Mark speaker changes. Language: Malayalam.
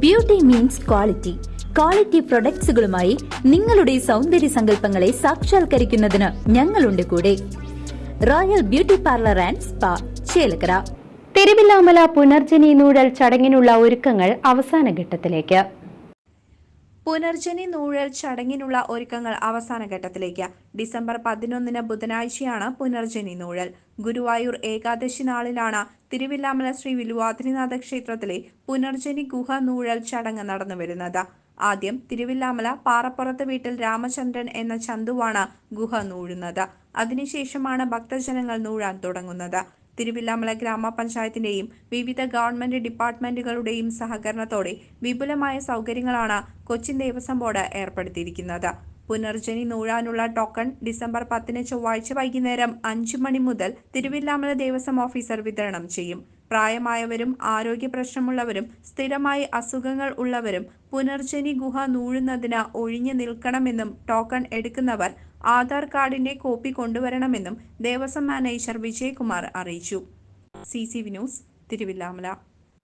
Speaker 1: ബ്യൂട്ടി മീൻസ് ക്വാളിറ്റി ക്വാളിറ്റി പ്രൊഡക്ട്സുകളുമായി നിങ്ങളുടെ സൗന്ദര്യ സങ്കല്പങ്ങളെ സാക്ഷാത്കരിക്കുന്നതിന് ഞങ്ങളുണ്ട് കൂടെ. Royal beauty parlour and spa Chelakkara.
Speaker 2: Thiruvilwamala Punarjani നൂഴൽ ചടങ്ങിനുള്ള ഒരുക്കങ്ങൾ അവസാന ഘട്ടത്തിലേക്ക്.
Speaker 3: പുനർജനി നൂഴൽ ചടങ്ങിനുള്ള ഒരുക്കങ്ങൾ അവസാന ഘട്ടത്തിലേക്ക്. ഡിസംബർ പതിനൊന്നിന് ബുധനാഴ്ചയാണ് പുനർജനി നൂഴൽ. ഗുരുവായൂർ ഏകാദശി നാളിലാണ് തിരുവില്ലാമല ശ്രീ വിലുവാതിരിനാഥ ക്ഷേത്രത്തിലെ പുനർജനി ഗുഹ നൂഴൽ ചടങ്ങ് നടന്നു വരുന്നത്. ആദ്യം തിരുവില്ലാമല പാറപ്പുറത്ത് വീട്ടിൽ രാമചന്ദ്രൻ എന്ന ചന്തുവാണ് ഗുഹ നൂഴുന്നത്. അതിനുശേഷമാണ് ഭക്തജനങ്ങൾ നൂഴാൻ തുടങ്ങുന്നത്. തിരുവില്ലാമല ഗ്രാമപഞ്ചായത്തിന്റെയും വിവിധ ഗവൺമെന്റ് ഡിപ്പാർട്ട്മെന്റുകളുടെയും സഹകരണത്തോടെ വിപുലമായ സൗകര്യങ്ങളാണ് കൊച്ചിൻ ദേവസ്വം ബോർഡ് ഏർപ്പെടുത്തിയിരിക്കുന്നത്. പുനർജനി നൂഴാനുള്ള ടോക്കൺ ഡിസംബർ പത്തിന് ചൊവ്വാഴ്ച വൈകുന്നേരം അഞ്ചു മണി മുതൽ തിരുവില്ലാമല ദേവസ്വം ഓഫീസർ വിതരണം ചെയ്യും. പ്രായമായവരും ആരോഗ്യ പ്രശ്നമുള്ളവരും സ്ഥിരമായി അസുഖങ്ങൾ ഉള്ളവരും പുനർജനി ഗുഹ നൂഴുന്നതിന് ഒഴിഞ്ഞു നിൽക്കണമെന്നും ടോക്കൺ എടുക്കുന്നവർ ആധാർ കാർഡിന്റെ കോപ്പി കൊണ്ടുവരണമെന്നും ദേവസ്വം മാനേജർ വിജയകുമാർ അറിയിച്ചു. C C V news Thiruvilwamala.